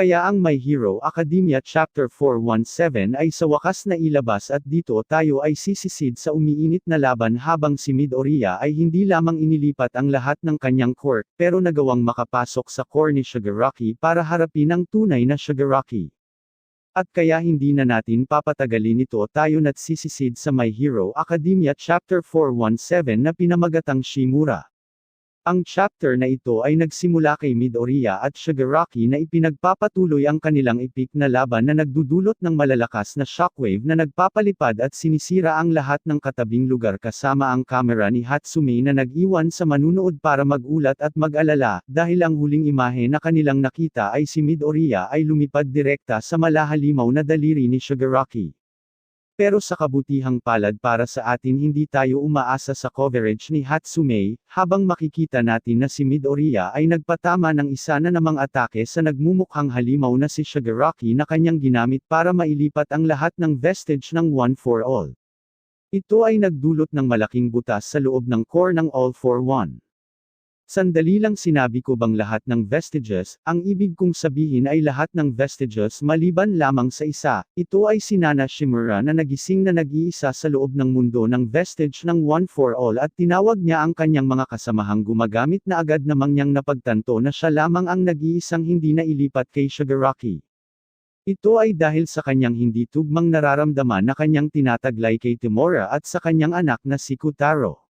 Kaya ang My Hero Academia Chapter 417 ay sa wakas na ilabas at dito tayo ay sisisid sa umiinit na laban habang si Midoriya ay hindi lamang inilipat ang lahat ng kanyang quirk pero nagawang makapasok sa core ni Shigaraki para harapin ang tunay na Shigaraki. At kaya hindi na natin papatagalin ito tayo na't sisisid sa My Hero Academia Chapter 417 na pinamagatang Shimura. Ang chapter na ito ay nagsimula kay Midoriya at Shigaraki na ipinagpapatuloy ang kanilang epic na laban na nagdudulot ng malalakas na shockwave na nagpapalipad at sinisira ang lahat ng katabing lugar kasama ang kamera ni Hatsume na nag-iwan sa manunood para magulat at mag-alala, dahil ang huling imahe na kanilang nakita ay si Midoriya ay lumipad direkta sa malahalimaw na daliri ni Shigaraki. Pero sa kabutihang palad para sa atin hindi tayo umaasa sa coverage ni Hatsume, habang makikita natin na si Midoriya ay nagpatama ng isa na namang atake sa nagmumukhang halimaw na si Shigaraki na kanyang ginamit para mailipat ang lahat ng vestige ng One for All. Ito ay nagdulot ng malaking butas sa loob ng core ng All for One. Sandali lang sinabi ko bang lahat ng vestiges, ang ibig kong sabihin ay lahat ng vestiges maliban lamang sa isa, ito ay si Nana Shimura na nagising na nag-iisa sa loob ng mundo ng vestige ng One for All at tinawag niya ang kanyang mga kasamahang gumagamit na agad namang niyang napagtanto na siya lamang ang nag-iisang hindi na ilipat kay Shigaraki. Ito ay dahil sa kanyang hindi tugmang nararamdaman na kanyang tinataglay kay Timura at sa kanyang anak na si Kutaro.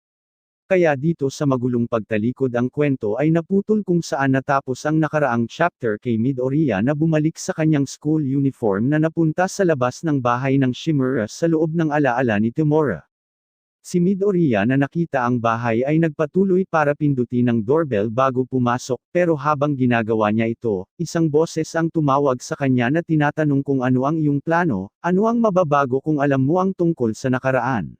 Kaya dito sa magulong pagtalikod ang kwento ay naputol kung saan natapos ang nakaraang chapter kay Midoriya na bumalik sa kanyang school uniform na napunta sa labas ng bahay ng Shimura sa loob ng alaala ni Timura. Si Midoriya na nakita ang bahay ay nagpatuloy para pindutin ang doorbell bago pumasok pero habang ginagawa niya ito, isang boses ang tumawag sa kanya na tinatanong kung ano ang iyong plano, ano ang mababago kung alam mo ang tungkol sa nakaraan.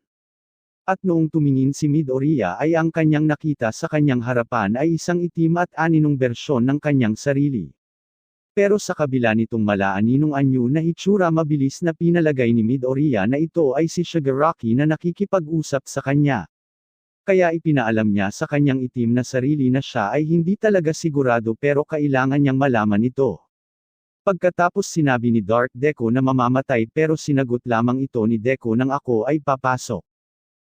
At noong tumingin si Midoriya ay ang kanyang nakita sa kanyang harapan ay isang itim at aninong bersyon ng kanyang sarili. Pero sa kabila nitong malaaninong anyo na hitsura mabilis na pinalagay ni Midoriya na ito ay si Shigaraki na nakikipag-usap sa kanya. Kaya ipinaalam niya sa kanyang itim na sarili na siya ay hindi talaga sigurado pero kailangan niyang malaman ito. Pagkatapos sinabi ni Dark Deco na mamamatay pero sinagot lamang ito ni Deco nang ako ay papasok.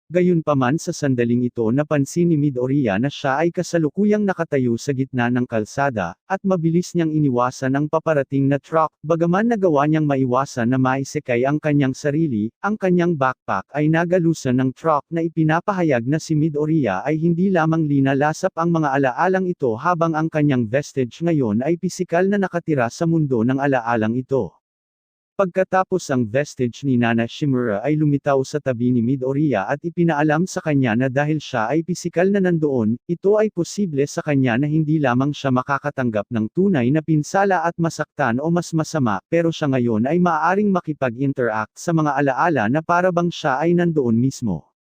Gayunpaman sa sandaling ito napansin ni Midoriya na siya ay kasalukuyang nakatayo sa gitna ng kalsada, at mabilis niyang iniwasan ang paparating na truck, bagaman nagawa niyang maiwasan na maisekay ang kanyang sarili, ang kanyang backpack ay nagalusan ng truck na ipinapahayag na si Midoriya ay hindi lamang linalasap ang mga alaalang ito habang ang kanyang vestige ngayon ay pisikal na nakatira sa mundo ng alaalang ito. Pagkatapos ang vestige ni Nana Shimura ay lumitaw sa tabi ni Midoriya at ipinaalam sa kanya na dahil siya ay pisikal na nandoon, ito ay posible sa kanya na hindi lamang siya makakatanggap ng tunay na pinsala at masaktan o mas masama, pero siya ngayon ay maaaring makipag-interact sa mga alaala na parabang siya ay nandoon mismo.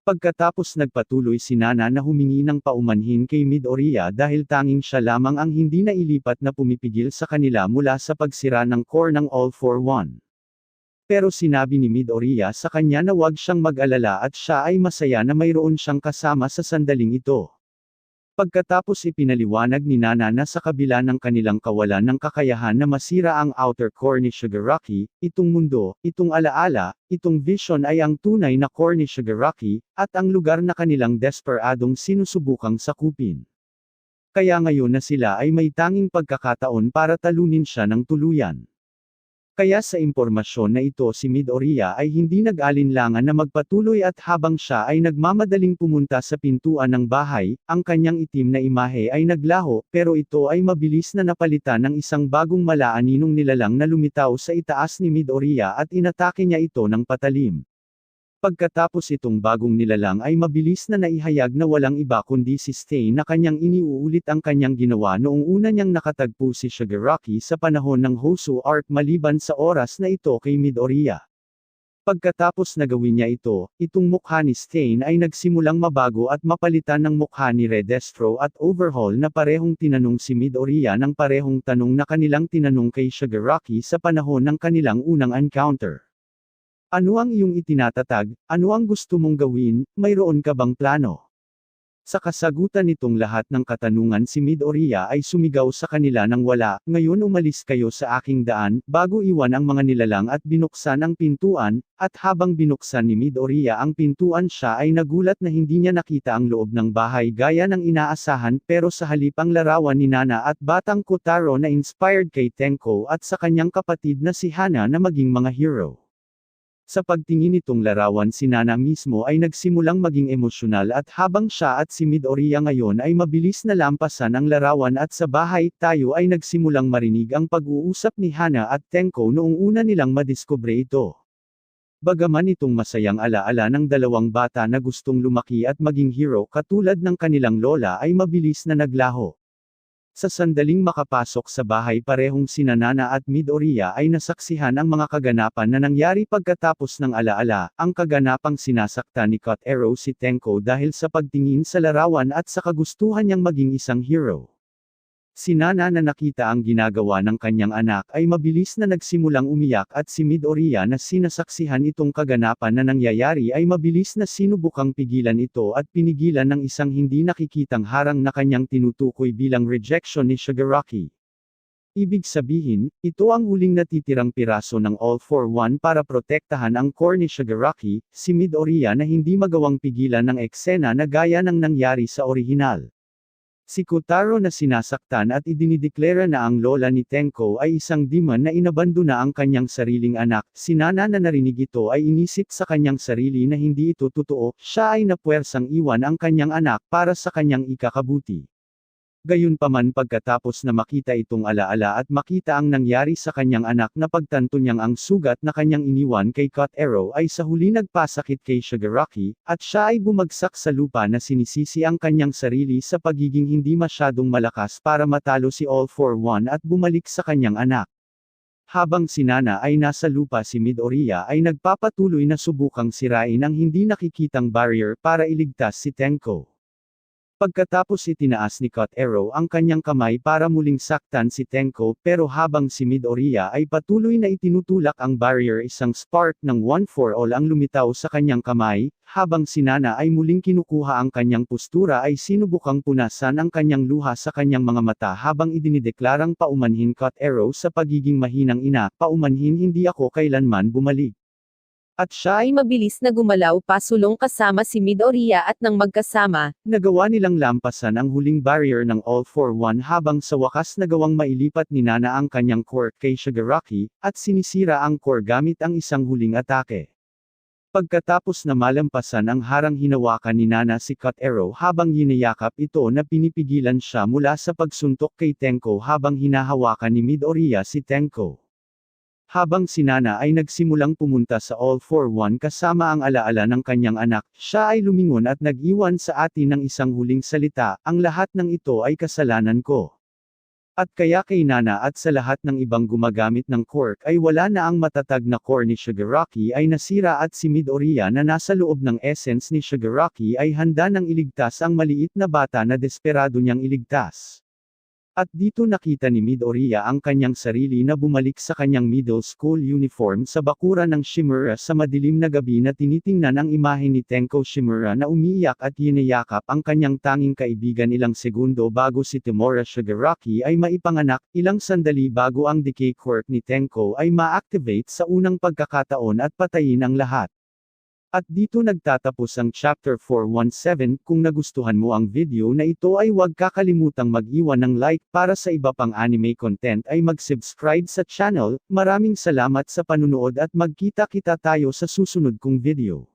Pagkatapos nagpatuloy si Nana na humingi ng paumanhin kay Midoriya dahil tanging siya lamang ang hindi nailipat na pumipigil sa kanila mula sa pagsira ng core ng All for One. Pero sinabi ni Midoriya sa kanya na huwag siyang mag-alala at siya ay masaya na mayroon siyang kasama sa sandaling ito. Pagkatapos ipinaliwanag ni Nana na sa kabila ng kanilang kawalan ng kakayahan na masira ang outer core ni Shigaraki, itong mundo, itong alaala, itong vision ay ang tunay na core ni Shigaraki, at ang lugar na kanilang desperadong sinusubukang sakupin. Kaya ngayon na sila ay may tanging pagkakataon para talunin siya ng tuluyan. Kaya sa impormasyon na ito si Midoriya ay hindi nag-alinlangan na magpatuloy at habang siya ay nagmamadaling pumunta sa pintuan ng bahay, ang kanyang itim na imahe ay naglaho, pero ito ay mabilis na napalitan ng isang bagong malaaninong nilalang na lumitaw sa itaas ni Midoriya at inatake niya ito ng patalim. Pagkatapos itong bagong nilalang ay mabilis na naihayag na walang iba kundi si Stain na kanyang iniuulit ang kanyang ginawa noong una niyang nakatagpo si Shigaraki sa panahon ng Hosu arc maliban sa oras na ito kay Midoriya. Pagkatapos nagawin niya ito, itong mukha ni Stain ay nagsimulang mabago at mapalitan ng mukha ni Redestro at overhaul na parehong tinanong si Midoriya ng parehong tanong na kanilang tinanong kay Shigaraki sa panahon ng kanilang unang encounter. Ano ang iyong itinatatag, ano ang gusto mong gawin, mayroon ka bang plano? Sa kasagutan nitong lahat ng katanungan si Midoriya ay sumigaw sa kanila ng wala, ngayon umalis kayo sa aking daan, bago iwan ang mga nilalang at binuksan ang pintuan, at habang binuksan ni Midoriya ang pintuan siya ay nagulat na hindi niya nakita ang loob ng bahay gaya ng inaasahan. Pero sa halip ang larawan ni Nana at batang Kotaro na inspired kay Tenko at sa kanyang kapatid na si Hana na maging mga hero. Sa pagtingin nitong larawan si Nana mismo ay nagsimulang maging emosyonal at habang siya at si Midoriya ngayon ay mabilis na lampasan ang larawan at sa bahay tayo ay nagsimulang marinig ang pag-uusap ni Hana at Tenko noong una nilang madiskubre ito. Bagaman itong masayang alaala ng dalawang bata na gustong lumaki at maging hero katulad ng kanilang lola ay mabilis na naglaho. Sa sandaling makapasok sa bahay parehong sina Nana at Midoriya ay nasaksihan ang mga kaganapan na nangyari pagkatapos ng alaala, ang kaganapang sinasakta ni Cut Arrow si Tenko dahil sa pagtingin sa larawan at sa kagustuhan niyang maging isang hero. Si Nana na nakita ang ginagawa ng kanyang anak ay mabilis na nagsimulang umiyak at si Midoriya na sinasaksihan itong kaganapan na nangyayari ay mabilis na sinubukang pigilan ito at pinigilan ng isang hindi nakikitang harang na kanyang tinutukoy bilang rejection ni Shigaraki. Ibig sabihin, ito ang huling natitirang piraso ng All for One para protektahan ang core ni Shigaraki, si Midoriya na hindi magawang pigilan ng eksena na gaya ng nangyari sa orihinal. Si Kotaro na sinasaktan at idinideklara na ang lola ni Tenko ay isang demon na inabandona ang kanyang sariling anak, si Nana na narinig ito ay inisip sa kanyang sarili na hindi ito totoo, siya ay napuwersang iwan ang kanyang anak para sa kanyang ikakabuti. Gayunpaman pagkatapos na makita itong alaala at makita ang nangyari sa kanyang anak na pagtanto niyang ang sugat na kanyang iniwan kay Cut Arrow ay sa huli nagpasakit kay Shigaraki, at siya ay bumagsak sa lupa na sinisisi ang kanyang sarili sa pagiging hindi masyadong malakas para matalo si All for One at bumalik sa kanyang anak. Habang si Nana ay nasa lupa si Midoriya ay nagpapatuloy na subukang sirain ang hindi nakikitang barrier para iligtas si Tenko. Pagkatapos itinaas ni Cut Arrow ang kanyang kamay para muling saktan si Tenko pero habang si Midoriya ay patuloy na itinutulak ang barrier isang spark ng one for all ang lumitaw sa kanyang kamay, habang si Nana ay muling kinukuha ang kanyang postura ay sinubukang punasan ang kanyang luha sa kanyang mga mata habang idinideklarang paumanhin Cut Arrow sa pagiging mahinang ina, paumanhin hindi ako kailanman bumalik. At siya ay mabilis na gumalaw pasulong kasama si Midoriya at nang magkasama, Nagawa nilang lampasan ang huling barrier ng All for One habang sa wakas nagawang mailipat ni Nana ang kanyang core kay Shigaraki, at sinisira ang core gamit ang isang huling atake. Pagkatapos na malampasan ang harang hinawakan ni Nana si Cut Arrow habang yinayakap ito na pinipigilan siya mula sa pagsuntok kay Tenko habang hinahawakan ni Midoriya si Tenko. Habang si Nana ay nagsimulang pumunta sa All for One kasama ang alaala ng kanyang anak, siya ay lumingon at nag-iwan sa atin ng isang huling salita, ang lahat ng ito ay kasalanan ko. At kaya kay Nana at sa lahat ng ibang gumagamit ng quirk ay wala na ang matatag na core ni Shigaraki ay nasira at si Midoriya na nasa loob ng essence ni Shigaraki ay handa nang iligtas ang maliit na bata na desperado niyang iligtas. At dito nakita ni Midoriya ang kanyang sarili na bumalik sa kanyang middle school uniform sa bakura ng Shimura sa madilim na gabi na tinitingnan ang imahe ni Tenko Shimura na umiiyak at yinayakap ang kanyang tanging kaibigan ilang segundo bago si Temora Shigaraki ay maipanganak, ilang sandali bago ang decay quirk ni Tenko ay ma-activate sa unang pagkakataon at patayin ang lahat. At dito nagtatapos ang Chapter 417, kung nagustuhan mo ang video na ito ay huwag kakalimutang mag-iwan ng like, para sa iba pang anime content ay mag-subscribe sa channel, maraming salamat sa panunood at magkita kita tayo sa susunod kong video.